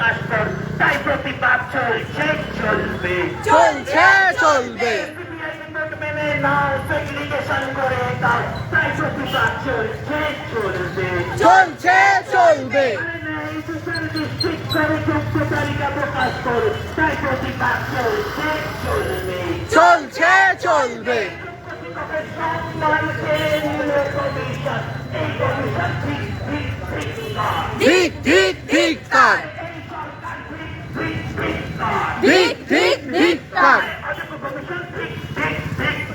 কাস্তর তাই প্রতিবাদ চলছে চলবে চলছে চলবে মেনে নাও সেগ্রিগেশন করে দাও তাই প্রতিবাদ চলছে চলবে চলছে চলবে চলছে চলবে ঠিক ঠিক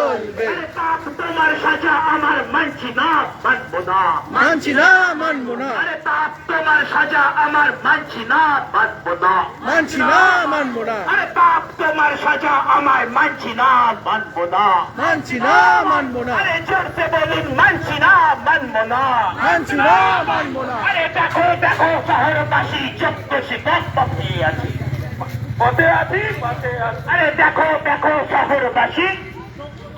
চলবে। তোমার সাজা আমার মানছি না মানবো না। মানছি না মানবো না। আরে বাপ তোমার সাজা আমার মানছি না মানবো না। মানছি না মানবো না। আরে বাপ তোমার সাজা আমার মানছি না মানবো না। মানছি না মানবো না। আরে জোরসে বলুন মানছি না মানবো না। মানছি না মানবো না। আরে দেখো দেখো শহরবাসী চোদ্দ শিকার পথে আছি। পথে আছি পথে আছি। আরে দেখো দেখো শহরবাসী।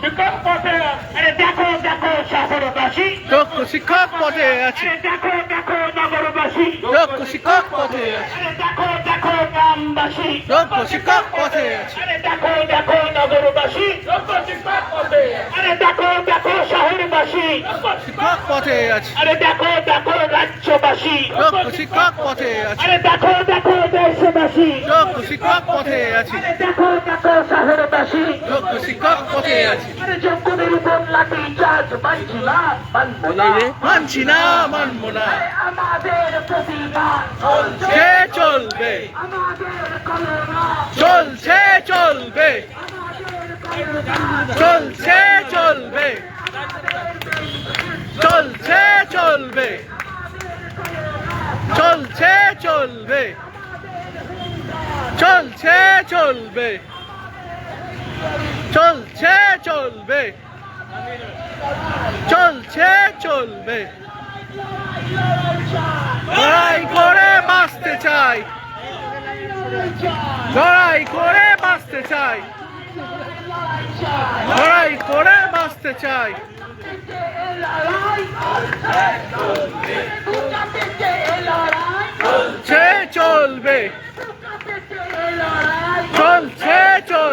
শিক্ষক পথে আরে দেখো দেখো শহরবাসী। দক্ষ শিক্ষক পথে আছে। দেখো দেখো নগরবাসী। দক্ষ শিক্ষক পথে আছে। দেখো দেখো গ্রামবাসী। দক্ষ শিক্ষক পথে আছে। আরে দেখো দেখো নগরবাসী। আরে দেখো দেখো শহরবাসী। শিক্ষক পথে আছে। আরে দেখো দেখো রাজ্যবাসী। দক্ষ শিক্ষক পথে আছে। আরে দেখো দেখো শিক্ষক পথে আছে। আরে দেখো দেখো শহরবাসী দক্ষ শিক্ষক পথে আছে। আরে যোগ্যদের উপর লাঠি চার্জ মানছি না মানবো না। মানছি না মানবো না আমাদের প্রতিবাদ চলছে চলবে। আমাদের করোনা চলছে চলবে। চলছে চলবে। চলছে চলবে। চলছে চলবে। চলছে, চলবে। চলছে চলবে। চলছে, চলবে। লড়াই করে বাঁচতে চাই। লড়াই করে বাঁচতে চাই। লড়াই করে বাঁচতে চাই। চলবে।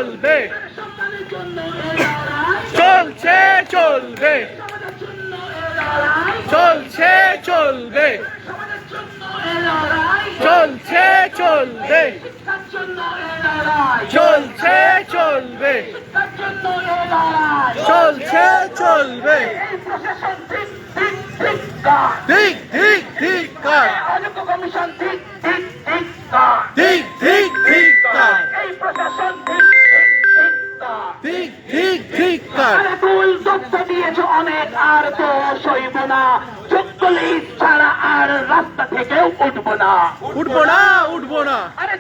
চলবে। চলছে চলবে। চলছে চলবে। চলছে চলবে। চলছে চলবে। চলছে চলবে। ঠিক ঠিক ঠিক কাজ কমিশন ঠিক ঠিক ঠিক ঠিক ঠিক। ঠিক। ঠিক ঠিক ঠিক আরে ভুল তথ্য দিয়েছ অনেক আর তো সইব না। লিস্ট ছাড়া আর রাস্তা থেকেও উঠবো না। উঠবো না উঠবো না। আরে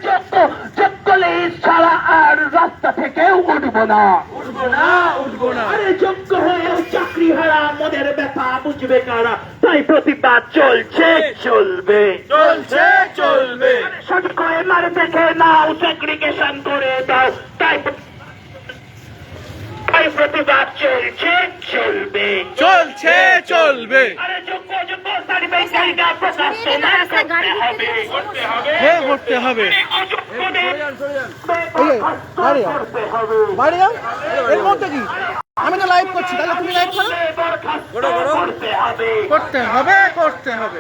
যোগ্য লিস্ট ছাড়া আর রাস্তা থেকেও উঠবো না। উঠবো না উঠবো না। আরে যোগ্য হয়েও চাকরি হারা মনের ব্যথা বুঝবে কারা? তাই প্রতিবাদ চলছে চলবে। চলছে চলবে। সঠিক হয়ে মার দেখে নাও সেগ্রিগেশন করে দাও। তাই তাই প্রতিবাদ চলছে চলবে। চলছে চলবে। আরে যোগ্য যোগ্য সার্টিফিকেটটা প্রকাশ তোমার করতে হবে করতে হবে। হে করতে হবে। অযোগ্যদের এই যে, বাড়ি যাও। করতে হবে। বাড়ি যাও এর মধ্যে কি? আমি তো লাইভ করছি তাহলে তুমি লাইভ করো। করতে হবে। করতে হবে।